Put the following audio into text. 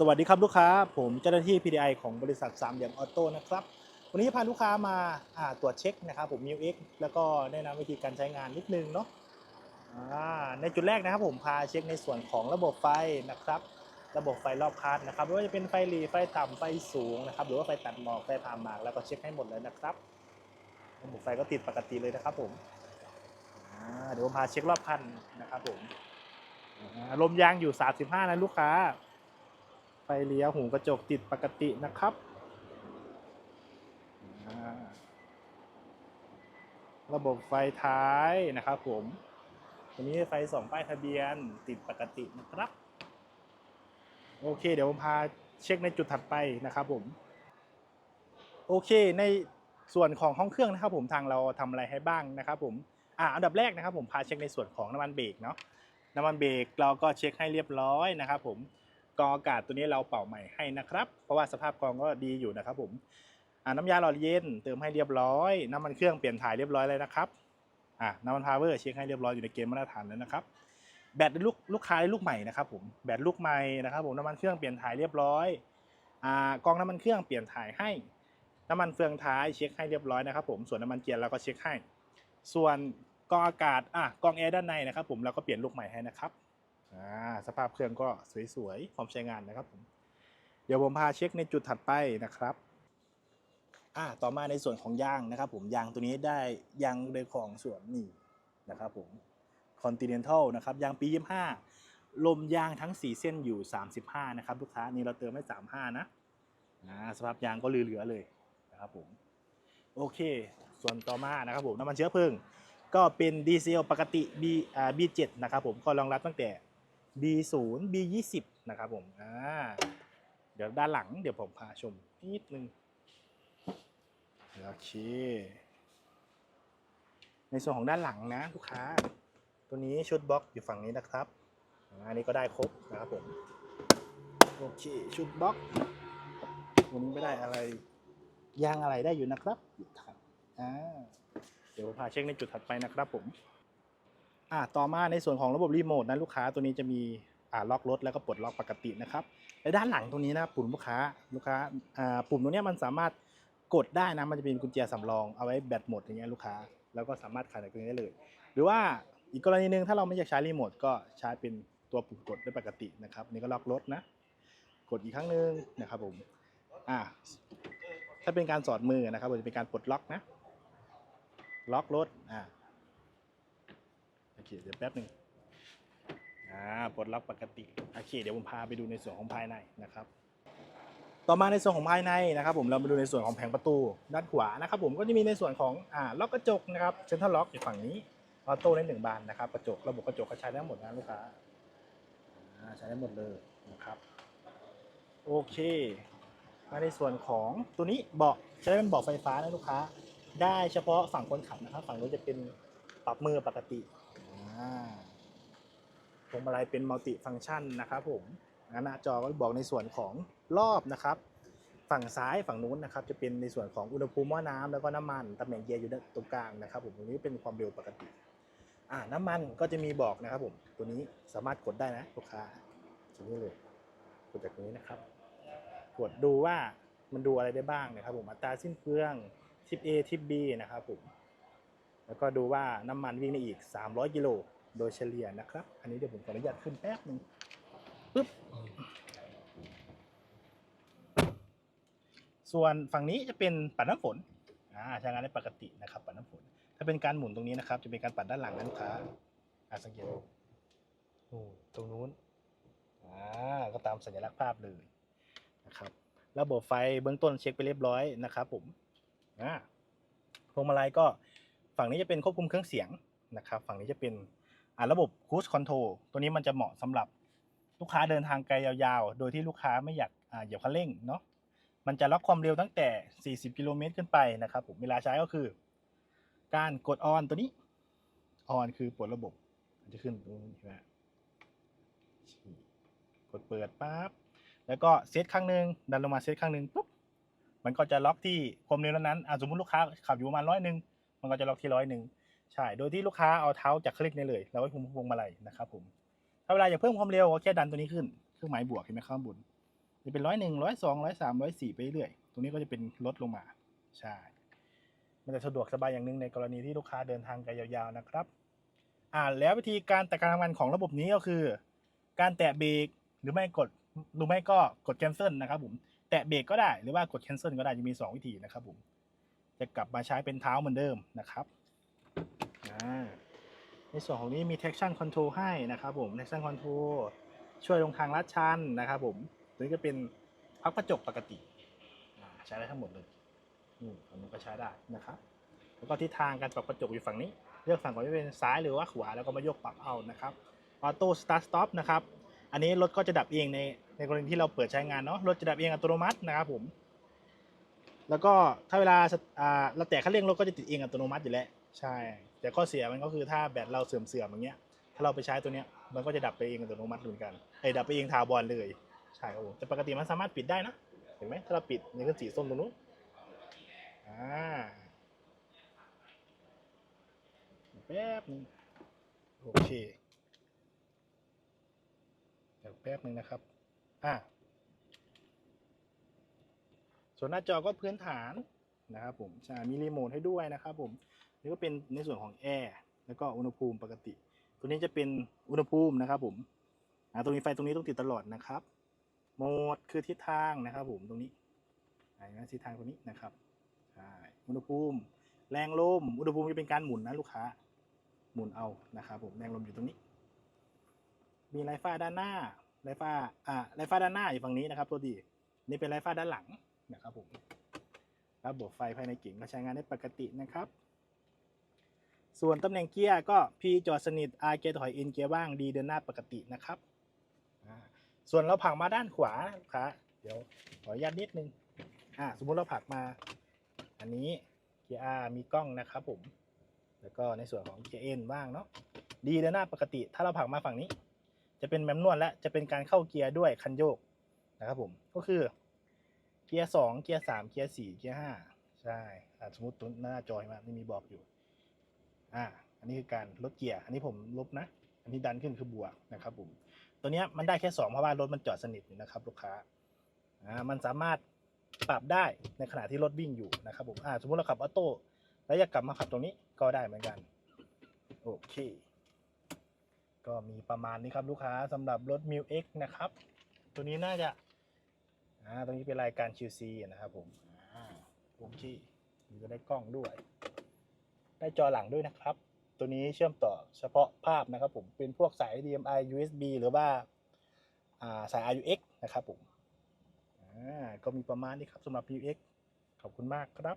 สวัสดีครับลูกค้า ผมเจ้าหน้าที่ PDI ของบริษัทสามเหลี่ยมออโต้นะครับ วันนี้พาลูกค้ามาาตรวจเช็คนะครับผมมิวเแล้วก็แนะนำวิธีการใช้งานนิดนึงเนาะในจุดแรกนะครับผมพาเช็คในส่วนของระบบไฟนะครับ ระบบไฟรอบคันนะครับไม่ว่าจะเป็นไฟหลีไฟต่ำไฟสูงนะครับหรือว่าไฟตัดหมอกไฟผ่าหมากแล้วก็เช็คให้หมดเลยนะครับ ระบบไฟก็ติดปกติเลยนะครับผมเดี๋ยวผมพาเช็ครอบคันนะครับผมลมยางอยู่ 35นะลูกค้า ไฟเลี้ยวหูกระจกติดปกตินะครับ ระบบไฟท้ายนะครับผมตัวนี้ไฟสองป้ายทะเบียนติดปกตินะครับ โอเค เดี๋ยวผมพาเช็คในจุดถัดไปนะครับผมโอเค ในส่วนของห้องเครื่องนะครับ ผมทางเราทำอะไรให้บ้างนะครับผมอ่าอันดับแรกนะครับ ผมพาเช็คในส่วนของน้ำมันเบรกเนาะน้ำมันเบรกเราก็เช็คให้เรียบร้อยนะครับ ผม กรองอากาศตัวนี้เราเป่าใหม่ให้นะครับ เพราะว่าสภาพกรองก็ดีอยู่นะครับผมน้ำยาหล่อเย็นเติมให้เรียบร้อย น้ำมันเครื่องเปลี่ยนถ่ายเรียบร้อยเลยนะครับอ่าน้ำมันพาวเวอร์เช็คให้เรียบร้อยอยู่ในเกณฑ์มาตรฐานแล้วนะครับ แบตลูกลูกค้าได้ลูกใหม่นะครับผมแบตลูกใหม่นะครับผมน้ำมันเครื่องเปลี่ยนถ่ายเรียบร้อยอ่ากรองน้ำมันเครื่องเปลี่ยนถ่ายให้ น้ำมันเฟืองท้ายเช็คให้เรียบร้อยนะครับผมส่วนน้ำมันเกียร์เราก็เช็คให้ ส่วนกรองอากาศอะกรองแอร์ด้านในนะครับผมเราก็เปลี่ยนลูกใหม่ให้นะครับ อ่าสภาพเครื่องก็สวยๆพร้อมใช้งานนะครับผมเดี๋ยวผมพาเช็คในจุดถัดไปนะครับอ่าต่อมาในส่วนของยางนะครับ ผมยางตัวนี้ได้ยางโดยของส่วนนี่นะครับผม Continental นะครับยางปี 25 ลมยางทั้ง 4 เส้นอยู่ 35 นะครับลูกค้านี่เราเติมให้35 นะนะสภาพยางก็เหลือๆเลยนะครับผมโอเค ส่วนต่อมานะครับผมน้ำมันเชื้อเพลิง ก็เป็นดีเซลปกติ B อ่า B7 นะครับผมก็รองรับตั้งแต่ B0 B20 นะครับผมอ่าเดี๋ยวด้านหลังเดี๋ยวผมพาชมนิดนึงโอเค ในส่วนของด้านหลังนะลูกค้า ตัวนี้ชุดบล็อกอยู่ฝั่งนี้นะครับอันนี้ก็ได้ครบนะครับผมโอเคชุดบล็อกตันี้ไม่ได้อะไรยางอะไรได้อยู่นะครับอยู่ครับอ่าเดี๋ยวพาเช็คในจุดถัดไปนะครับผม อ่าต่อมาในส่วนของระบบรีโมทนะลูกค้าตัวนี้จะมีอ่าล็อกรถแล้วก็ปลดล็อกปกตินะครับและด้านหลังตรงนี้นะปุ่มลูกค้าลูกค้าอ่าปุ่มตรงนี้มันสามารถกดได้นะมันจะเป็นกุญแจสำรองเอาไว้แบตหมดอย่างเงี้ยลูกค้าแล้วก็สามารถขายจากตรงนี้ได้เลย หรือว่าอีกกรณีหนึ่งถ้าเราไม่อยากใช้รีโมทก็ใช้เป็นตัวปุ่มกดได้ปกตินะครับนี่ก็ล็อกรถนะ กดอีกครั้งหนึ่งนะครับผมอ่าถ้าเป็นการสอดมือนะครับจะเป็นการปลดล็อกนะ ล็อกรถอ่า เคเดี๋ยวแป๊บหนึ่งอ่าปลดล็อกปกติโอเคเดี๋ยวผมพาไปดูในส่วนของภายในนะครับ ต่อมาในส่วนของภายในนะครับ ผมเรามาดูในส่วนของแผงประตูด้านขวานะครับ ผมก็จะมีในส่วนของอ่าล็อกกระจกนะครับเซ็นทัลล็อกอยู่ฝั่งนี้ออโต้ได้หนึ่งบานนะครับกระจกระบบกระจกก็ใช้ได้หมดนะลูกค้าใช้ได้หมดเลยนะครับโอเคมาในส่วนของตัวนี้เบาะใช้ได้เป็นเบาะไฟฟ้านะลูกค้า ได้เฉพาะฝั่งคนขับนะครับ ฝั่งนู้นจะเป็นปรับมือปกติ พวงมาลัยเป็นมัลติฟังก์ชันนะครับผมหน้าจอก็บอกในส่วนของรอบนะครับ ฝั่งซ้ายฝั่งนู้นนะครับ จะเป็นในส่วนของอุณหภูมิหม้อน้ำแล้วก็น้ำมันตำแหน่งเกียร์อยู่ตรงกลางนะครับ ผมตรงนี้เป็นความเร็วปกติอ่าน้ำมันก็จะมีบอกนะครับผมตัวนี้สามารถกดได้นะลูกค้าตรงนี้เลยกดจากตรงนี้นะครับ กดดูว่ามันดูอะไรได้บ้างนะครับ ผมอัตราสิ้นเปลืองทิป A ทิป B นะครับผม แล้วก็ดูว่าน้ำมันวิ่งได้อีก 300 กิโลโดยเฉลี่ยนะครับ อันนี้เดี๋ยวผมขออนุญาตขึ้นแป๊บหนึ่งปึ๊บ ส่วนฝั่งนี้จะเป็นปัดน้ำฝนอ่าใช้งานได้ปกตินะครับ ปัดน้ำฝน ถ้าเป็นการหมุนตรงนี้นะครับ จะเป็นการปัดด้านหลังนะลูกค้าอ่าสังเกตโอ้ตรงนู้นอ่าก็ตามสัญลักษณ์ภาพเลยนะครับ ระบบไฟเบื้องต้นเช็คไปเรียบร้อยนะครับ ผมอ่าพวงมาลัยก็ ฝั่งนี้จะเป็นควบคุมเครื่องเสียงนะครับ ฝั่งนี้จะเป็นอ่าระบบคู i คอนโทรลตัวนี้มันจะเหมาะสำหรับลูกค้าเดินทางไกลยาวๆ โดยที่ลูกค้าไม่อยากอ่าเหยียบคันเร่งเนาะ มันจะล็อกความเร็วตั้งแต่ 40 กิโลเมตรขึ้นไปนะครับผม เวลาใช้ก็คือ การกดออนตัวนี้ ออนคือปลดระบบ มันจะขึ้นตรงนี้ใช่ไหมกดเปิดปั๊บ แล้วก็เซตครั้งหนึ่งดันลงมาเซตครั้งหนึ่งปุ๊บ มันก็จะล็อกที่ความเร็วนั้นๆอะสมมติลูกค้าขับอยู่ประมาณร้อยหนึ่ง มันก็จะล็อกที่ร้อยหนึ่งใช่ โดยที่ลูกค้าเอาเท้าจากคลิกนี่เลย แล้วก็คุมพวงมาลัยนะครับผมถ้าเวลาอยากเพิ่มความเร็วก็แค่ดันตัวนี้ขึ้น เครื่องหมายบวกเห็นไหมข้างบนจะเป็นร้อยหนึ่งร้อยสองร้อยสามร้อยสี่ไปเรื่อยตรงนี้ก็จะเป็นลดลงมา ใช่ มันจะสะดวกสบายอย่างหนึ่งในกรณีที่ลูกค้าเดินทางไกลยาวๆนะครับ อ่าแล้ววิธีการแต่การทำงานของระบบนี้ก็คือ การแตะเบรกหรือไม่กดหรือไม่ก็กด cancel นะครับผม แตะเบรกก็ได้หรือว่ากด cancel ก็ได้จะมี 2 วิธีนะครับผม จะกลับมาใช้เป็นเท้าเหมือนเดิมนะครับในส่วนของนี้มี traction control ให้นะครับผม traction control ช่วยลงทางลัดชันนะครับผมตัวนี้ก็เป็นพักกระจกปกติใช้ได้ทั้งหมดเลยนี่ฝั่งนี้ก็ใช้ได้นะครับ แล้วก็ทิศทางการปรับกระจกอยู่ฝั่งนี้ เลือกฝั่งก่อนจะเป็นซ้ายหรือว่าขวาแล้วก็มายกปรับเอานะครับออโต้สตาร์ทสต็อปนะครับ อันนี้รถก็จะดับเองในในกรณีที่เราเปิดใช้งานเนาะ รถจะดับเองอัตโนมัตินะครับผม แล้วก็ถ้าเวลาอ่าเราแตะคันเร่งรถก็จะติดเองอัตโนมัติอยู่แล้วใช่ แต่ข้อเสียมันก็คือถ้าแบตเราเสื่อมเสื่อมๆอย่างเงี้ยถ้าเราไปใช้ตัวเนี้ยมันก็จะดับไปเองอัตโนมัติเหมือนกันไอ้ดับไปเองทาวบอลเลยใช่ครับผมแต่ปกติมันสามารถปิดได้นะเห็นไหมถ้าเราปิดนี่ก็สีส้มตรงนู้นอ่าแป๊บนึงโอเคเดี๋ยวแป๊บนึงนะครับอะ ส่วนหน้าจอก็พื้นฐานนะครับผมใช่มีรีโมทให้ด้วยนะครับผมนี่ก็เป็นในส่วนของแอร์แล้วก็อุณหภูมิปกติ ตัวนี้จะเป็นอุณหภูมินะครับผมตรงนี้ไฟตรงนี้ต้องติดตลอดนะครับโหมดคือทิศทางนะครับผมตรงนี้อ่าเห็นไหมทิศทางตรงนี้นะครับอุณหภูมิ แรงลมอุณหภูมิจะเป็นการหมุนนะลูกค้า หมุนเอานะครับผมแรงลมอยู่ตรงนี้ มีไลฟ้าด้านหน้าไลฟ้าอ่าไลฟ้าด้านหน้าอยู่ฝั่งนี้นะครับ ตัวดีนี่เป็นไลฟ้าด้านหลัง นะครับผมระบบไฟภายในเก๋งก็ใช้งานได้ปกตินะครับ ส่วนตำแหน่งเกียร์ก็ P จอดสนิท R เกียร์ถอย N เกียร์ว่าง D เดินหน้าปกตินะครับส่วนเราผักมาด้านขวาลูกค้าเดี๋ยวขออนุญาตนิดนึงอ่าสมมุติเราผักมา อันนี้เกียร์ R มีกล้องนะครับผม แล้วก็ในส่วนของเกียร์เอ็นว่างเนาะดีเดินหน้าปกติ ถ้าเราผักมาฝั่งนี้ จะเป็นแมมนวลและจะเป็นการเข้าเกียร์ด้วยคันโยกนะครับผม ก็คือ เกียร์สองเกียร์สามเกียร์สี่เกียร์ห้าใช่สมมติตัวหน้าจอยมานี่มีบอกอยู่ อ่า อันนี้คือการลดเกียร์ อันนี้ผมลบนะ อันนี้ดันขึ้นคือบวกนะครับผม ตัวนี้มันได้แค่สองเพราะว่ารถมันจอดสนิทอยู่นะครับ ลูกค้า อ่า มันสามารถปรับได้ในขณะที่รถวิ่งอยู่นะครับผม อ่า สมมติเราขับออโต้แล้วอยากกลับมาขับตรงนี้ก็ได้เหมือนกัน โอเค ก็มีประมาณนี้ครับลูกค้าสำหรับรถ m ิ X นะครับ ตัวนี้น่าจะ อ่าตรงนี้เป็นรายการ QC นะครับผมอ่าโอเคมีก็ได้กล้องด้วย ได้จอหลังด้วยนะครับ ตัวนี้เชื่อมต่อเฉพาะภาพนะครับผมเป็นพวกสาย HDMI USB หรือว่าอ่าสาย RUX นะครับผมอ่าก็มีประมาณนี้ครับสำหรับ UX ขอบคุณมากครับ